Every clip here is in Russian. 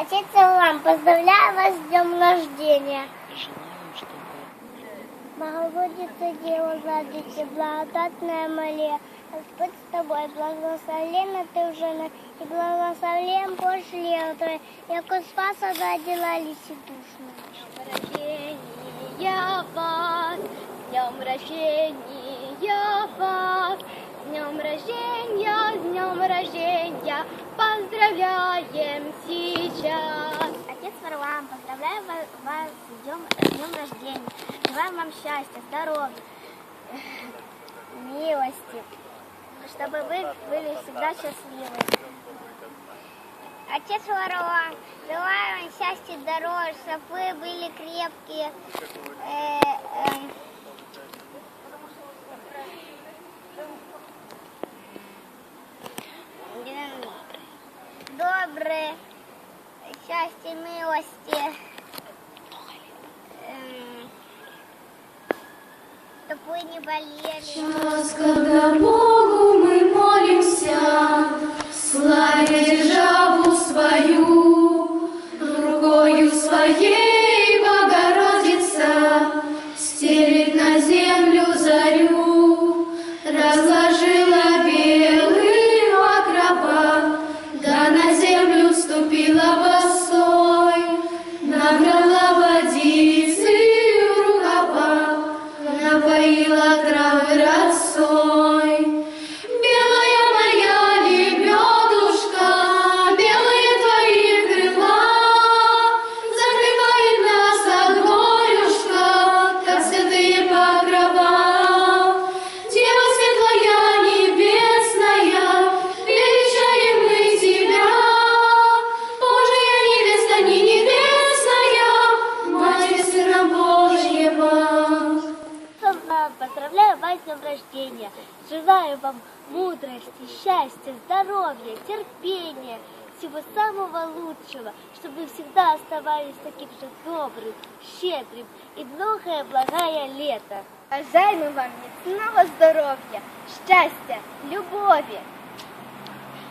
Отец Аллам, поздравляю вас с днем рождения. Богородица Дева, Владыца, благодатная Мария, Господь с тобой, благословенна ты женах, и благословен пошле твой, яко спаса родила лиси душную. рождения вас, днем рождения вас, днем рождения, днем рождения, поздравляем сейчас. Отец Варлам, поздравляю вас, с, днем, с днем рождения. Желаю вам счастья, здоровья, милости, чтобы вы были всегда счастливы. Отец Варлам, желаю вам счастья, здоровья, чтобы вы были крепкие, э, эм, счастья, милости. Эм, Чтобы не болели. Час, когда Богу мы молимся, славя державу свою, рукою своей вас с днем рождения. Желаю вам мудрости, счастья, здоровья, терпения, всего самого лучшего, чтобы вы всегда оставались таким же добрым, щедрым и многое благое лето. Бажаємо вам міцного здоров'я, щастя, любові.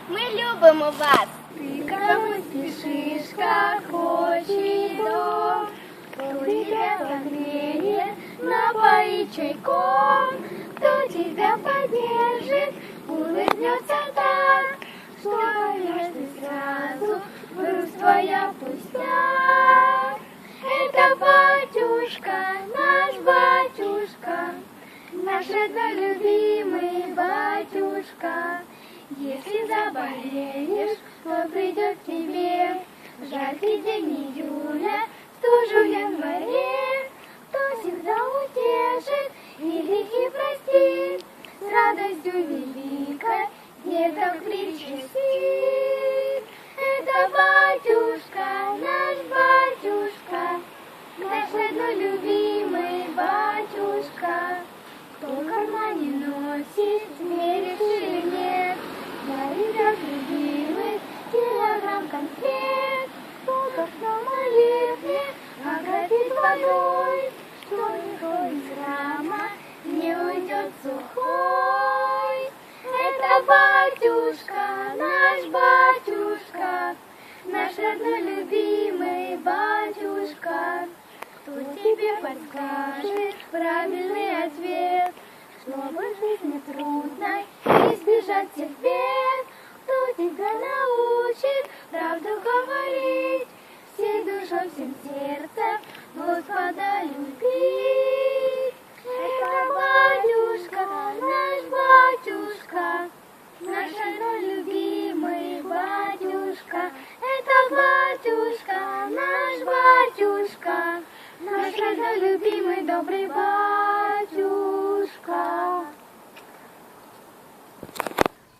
Ми любимо вас. Ты кому спешишь, как очень дом, Кто тебя согреет, напоит чайком, улыбнется так, Что ты сразу грусть твоя пустяк. Это батюшка, наш батюшка, наш роднолюбимый батюшка. Если заболеешь, то придет к тебе жаркий день июля, стужу в январе, кто всегда утешит и грехи простит, с радостью великой деток причастит. Это батюшка, наш батюшка, наш роднолюбимый батюшка, наш батюшка, наш роднолюбимый батюшка. Кто тебе подскажет правильный ответ, чтобы жизни трудной избежать всех бед? Кто тебя научит правду говорить, всей душой, всем сердцем Господа любить? Добрый батюшка.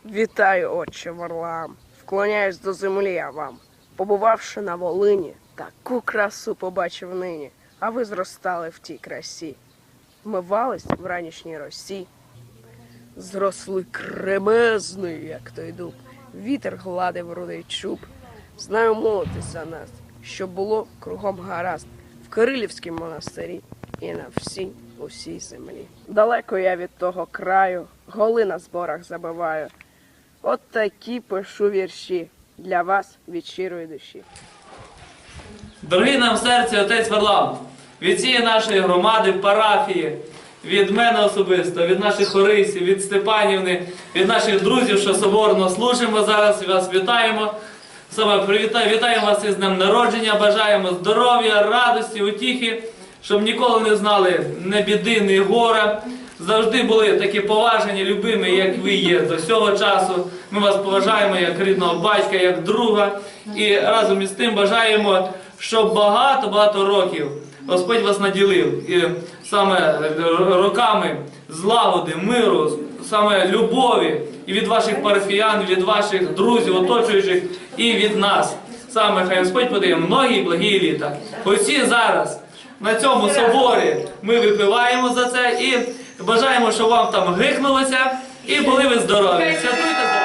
Вітаю, отче Варлам. Вклоняюсь до землі я вам. Побувавши на Волині, таку красу побачив нині, а ви зростали в тій красі. Вмивались в ранішній росі. Зросли кремезний, як той дуб. Вітер гладив рудий чуб. Знаю молитись за нас, щоб було кругом гаразд в Кирилівськім монастирі і на всій усій землі. Далеко я від того краю, голи на зборах забиваю. От такі пишу вірші для вас від щирої душі. Дорогий нам серці отець Варлам, від цієї нашої громади, парафії, від мене особисто, від наших хорисів, від Степанівни, від наших друзів, що соборно служимо зараз, вас вітаємо. Саме привітаю, вітаємо вас із днем народження, бажаємо здоров'я, радості, утіхи, щоб ніколи не знали ні біди, ні гора. Завжди були такі поважені, любимі, як ви є до цього часу. Ми вас поважаємо як рідного батька, як друга. І разом із тим бажаємо, щоб багато-багато років Господь вас наділив. І саме роками злагоди, миру, саме любові і від ваших парафіян, від ваших друзів, оточуючих, і від нас. Саме хай Господь подає многі благі літа. Усі зараз на цьому соборі ми випиваємо за це і бажаємо, щоб вам там гикнулося і були ви здорові. Святуйте здоров'я!